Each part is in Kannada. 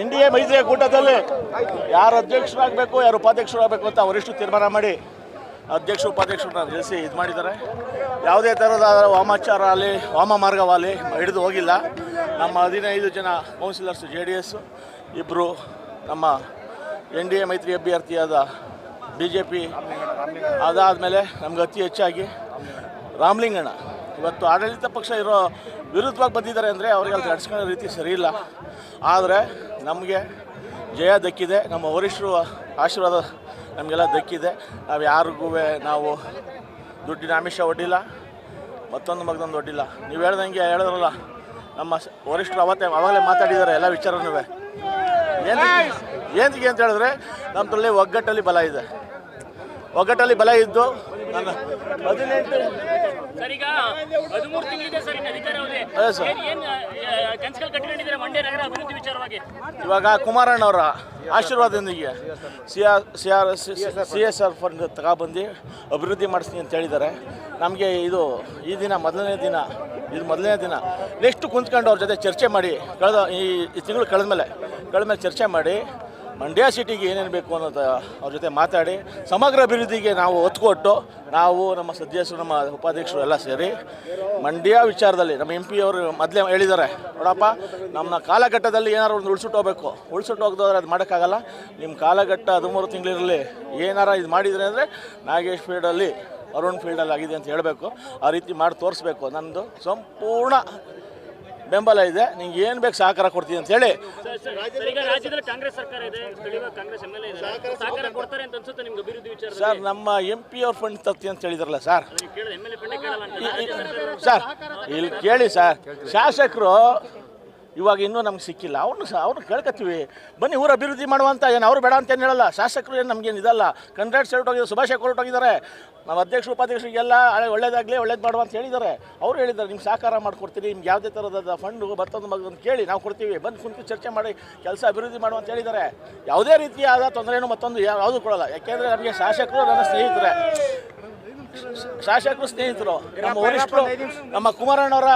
ಎನ್ ಡಿ ಎ ಮೈತ್ರಿ ಕೂಟದಲ್ಲಿ ಯಾರು ಅಧ್ಯಕ್ಷರಾಗಬೇಕು, ಯಾರು ಉಪಾಧ್ಯಕ್ಷರಾಗಬೇಕು ಅಂತ ಅವರಿಷ್ಟು ತೀರ್ಮಾನ ಮಾಡಿ ಅಧ್ಯಕ್ಷ, ಉಪಾಧ್ಯಕ್ಷರನ್ನ ನಿಲ್ಲಿಸಿ ಇದು ಮಾಡಿದ್ದಾರೆ. ಯಾವುದೇ ಥರದ ವಾಮಾಚಾರ ಆಗಲಿ, ವಾಮ ಮಾರ್ಗವಾಗಲಿ ಹಿಡಿದು ಹೋಗಿಲ್ಲ. ನಮ್ಮ ಹದಿನೈದು ಜನ ಕೌನ್ಸಿಲರ್ಸ್, ಜೆ ಡಿ ಎಸ್ ಇಬ್ಬರು ನಮ್ಮ ಎನ್ ಡಿ ಎ ಮೈತ್ರಿ ಅಭ್ಯರ್ಥಿಯಾದ ಬಿ ಜೆ ಪಿ ಅದಾದಮೇಲೆ ನಮ್ಗೆ ಅತಿ ಹೆಚ್ಚಾಗಿ ರಾಮಲಿಂಗಣ್ಣ. ಇವತ್ತು ಆಡಳಿತ ಪಕ್ಷ ಇರೋ ವಿರುದ್ಧವಾಗಿ ಬಂದಿದ್ದಾರೆ ಅಂದರೆ ಅವ್ರಿಗೆ ಅಲ್ಲಿ ನಡ್ಸ್ಕೊಳ್ಳೋ ರೀತಿ ಸರಿ ಇಲ್ಲ. ಆದರೆ ನಮಗೆ ಜಯ ದಕ್ಕಿದೆ. ನಮ್ಮ ವರಿಷ್ಠರು ಆಶೀರ್ವಾದ ನಮಗೆಲ್ಲ ದಕ್ಕಿದೆ. ನಾವು ಯಾರಿಗೂ ನಾವು ದುಡ್ಡಿನ ಆಮಿಷ ಒಡ್ಡಿಲ್ಲ. ಮತ್ತೊಂದು ಮಗದೊಂದು ಒಡ್ಡಿಲ್ಲ. ನೀವು ಹೇಳ್ದಂಗೆ ಹೇಳಿದ್ರಲ್ಲ ನಮ್ಮ ವರಿಷ್ಠರು ಅವತ್ತೇ ಅವಾಗಲೇ ಮಾತಾಡಿದ್ದಾರೆ ಎಲ್ಲ ವಿಚಾರನೂ. ಏನು ಏನಿಗೆ ಅಂತ ಹೇಳಿದ್ರೆ ನಮ್ಮದ್ರಲ್ಲಿ ಒಗ್ಗಟ್ಟಲ್ಲಿ ಬಲ ಇದೆ. ಒಗ್ಗಟ್ಟಲ್ಲಿ ಬಲ ಇದ್ದು ನನ್ನ ಹದಿನೆಂಟು ಅದೇ ಸರ್. ಇವಾಗ ಕುಮಾರಣ್ಣವರ ಆಶೀರ್ವಾದದೊಂದಿಗೆ C R C R, C S R fund ತಗೊಬಂದು ಅಭಿವೃದ್ಧಿ ಮಾಡಿಸ್ತೀನಿ ಅಂತ ಹೇಳಿದ್ದಾರೆ. ನಮಗೆ ಇದು ಈ ದಿನ ಮೊದಲನೇ ದಿನ, ಇದು ಮೊದಲನೇ ದಿನ. ನೆಕ್ಸ್ಟ್ ಕುಂತ್ಕೊಂಡು ಅವ್ರ ಜೊತೆ ಚರ್ಚೆ ಮಾಡಿ, ಕಳೆದ ಈ ತಿಂಗಳು ಕಳೆದ ಮೇಲೆ ಕಳೆದ ಮೇಲೆ ಚರ್ಚೆ ಮಾಡಿ ಮಂಡ್ಯ ಸಿಟಿಗೆ ಏನೇನು ಬೇಕು ಅನ್ನೋದು ಅವ್ರ ಜೊತೆ ಮಾತಾಡಿ. ಸಮಗ್ರ ಅಭಿವೃದ್ಧಿಗೆ ನಾವು ಒತ್ತು ಕೊಟ್ಟು ನಾವು ನಮ್ಮ ಸದಸ್ಯರು, ನಮ್ಮ ಉಪಾಧ್ಯಕ್ಷರು ಎಲ್ಲ ಸೇರಿ ಮಂಡ್ಯ ವಿಚಾರದಲ್ಲಿ ನಮ್ಮ ಎಂ ಅವರು ಮೊದಲೇ ಹೇಳಿದ್ದಾರೆ, ನೋಡಪ್ಪ, ನಮ್ಮ ಕಾಲಘಟ್ಟದಲ್ಲಿ ಏನಾರು ಒಂದು ಉಳಿಸಿಟ್ಟು ಹೋಗ್ಬೇಕು. ಉಳಿಸಿಟ್ಟು ಹೋಗ್ದೋದ್ರೆ ಅದು ಮಾಡೋಕ್ಕಾಗಲ್ಲ. ನಿಮ್ಮ ಕಾಲಘಟ್ಟ ಹದಿಮೂರು ತಿಂಗಳಿರಲಿ ಏನಾರ ಇದು ಮಾಡಿದ್ರೆ ಅಂದರೆ ನಾಗೇಶ್ ಫೀಲ್ಡಲ್ಲಿ ಅರುಣ್ ಫೀಲ್ಡಲ್ಲಿ ಆಗಿದೆ ಅಂತ ಹೇಳಬೇಕು. ಆ ರೀತಿ ಮಾಡಿ ತೋರಿಸ್ಬೇಕು. ನಂದು ಸಂಪೂರ್ಣ ಬೆಂಬಲ ಇದೆ. ನಿಂಗೆ ಏನು ಬೇಕು ಸಹಕಾರ ಕೊಡ್ತೀನಿ ಅಂತ ಹೇಳಿ. ಸರ್, ನಮ್ಮ ಎಂ ಪಿ ಅವ್ರ ಫಂಡ್ ತತ್ತಿ ಅಂತ ಹೇಳಿದ್ರಲ್ಲ ಸರ್. ಸರ್ ಇಲ್ಲಿ ಕೇಳಿ ಸರ್. ಶಾಸಕರು ಇವಾಗ ಇನ್ನೂ ನಮ್ಗೆ ಸಿಕ್ಕಿಲ್ಲ. ಅವ್ರನ್ನ ಸಹ ಅವ್ರನ್ನ ಕೇಳ್ಕತ್ತೀವಿ. ಬನ್ನಿ, ಊರು ಅಭಿವೃದ್ಧಿ ಮಾಡುವಂಥ ಏನು ಅವರು ಬೇಡ ಅಂತ ಏನು ಹೇಳಲ್ಲ. ಶಾಸಕರು ಏನು ನಮಗೇನು ಇದಲ್ಲ. ಕಂಗ್ರಾಟ್ಸ್ ಹೊರಟೋಗಿದ್ದಾರೆ ಶುಭಾಶಯ ಹೊರಟೋಗಿದ್ದಾರೆ ನಾವು ಅಧ್ಯಕ್ಷರು ಉಪಾಧ್ಯಕ್ಷರಿಗೆಲ್ಲ ಒಳ್ಳೇದಾಗಲಿ, ಒಳ್ಳೇದು ಮಾಡುವ ಅಂತ ಹೇಳಿದ್ದಾರೆ. ಅವರು ಹೇಳಿದ್ದಾರೆ, ನಿಮ್ಗೆ ಸಹಕಾರ ಮಾಡಿಕೊಡ್ತೀರಿ ನಿಮ್ಗೆ ಯಾವುದೇ ಥರದ ಫಂಡು ಮತ್ತೊಂದು ಮಗನ ಕೇಳಿ ನಾವು ಕೊಡ್ತೀವಿ. ಬಂದು ಕುಂತು ಚರ್ಚೆ ಮಾಡಿ, ಕೆಲಸ ಅಭಿವೃದ್ಧಿ ಮಾಡುವ ಅಂತ ಹೇಳಿದ್ದಾರೆ. ಯಾವುದೇ ರೀತಿಯಾದ ತೊಂದರೆನೂ ಮತ್ತೊಂದು ಯಾವುದು ಕೊಡಲ್ಲ. ಯಾಕೆಂದರೆ ನಮಗೆ ಶಾಸಕರು ನನ್ನ ಸ್ನೇಹಿತರೆ. ಶಾಸಕರು ಸ್ನೇಹಿತರು. ನಮ್ಮ ವರಿಷ್ಠರು ನಮ್ಮ ಕುಮಾರಣ್ಣವರ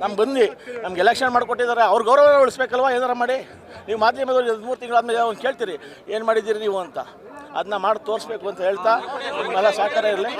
ನಮ್ಮ ಬಂದು ನಮ್ಗೆ ಎಲೆಕ್ಷನ್ ಮಾಡಿಕೊಟ್ಟಿದ್ದಾರೆ. ಅವ್ರ ಗೌರವ ಉಳಿಸ್ಬೇಕಲ್ವ? ಏನಾರ ಮಾಡಿ? ನೀವು ಮಾಧ್ಯಮದವ್ರು ಹದಿಮೂರು ತಿಂಗಳಾದ್ಮೇಲೆ ಅವ್ನು ಕೇಳ್ತೀರಿ, ಏನು ಮಾಡಿದ್ದೀರಿ ನೀವು ಅಂತ? ಅದನ್ನ ಮಾಡಿ ತೋರಿಸ್ಬೇಕು ಅಂತ ಹೇಳ್ತಾ, ನಿಮ್ಮೆಲ್ಲ ಸಹಕಾರ ಇರಲಿ.